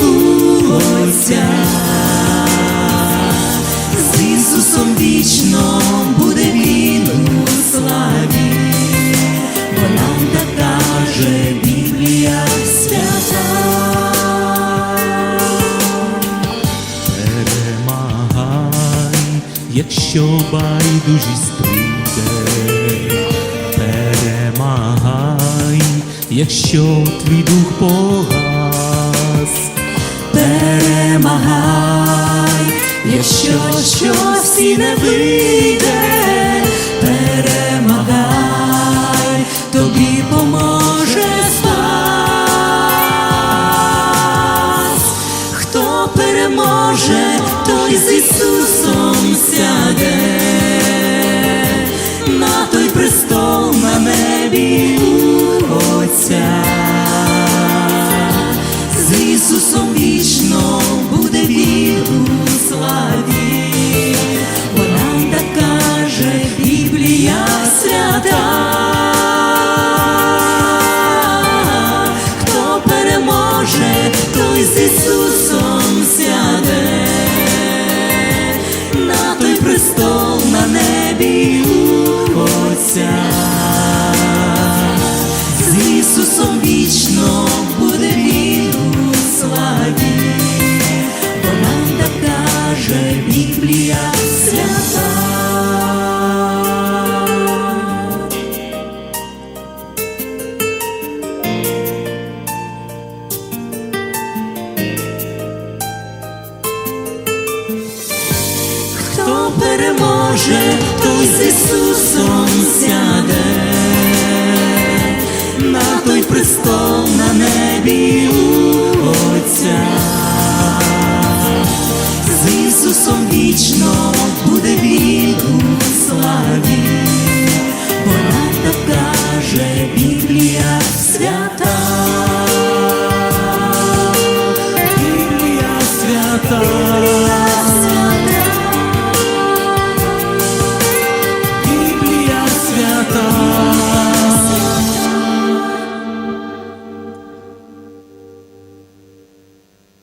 у Отця. З Ісусом вічно буде він у славі, бо нам так каже Біблія свята. Перемагай, якщо байдужість прийде, перемагай, якщо твій дух погас, якщо що всі не вийде, переможе, той з переможе, той з Ісусом сяде, на той престол на небі у Отця, з Ісусом вічно буде віку славі, бо нам так каже Біблія свята, Біблія свята.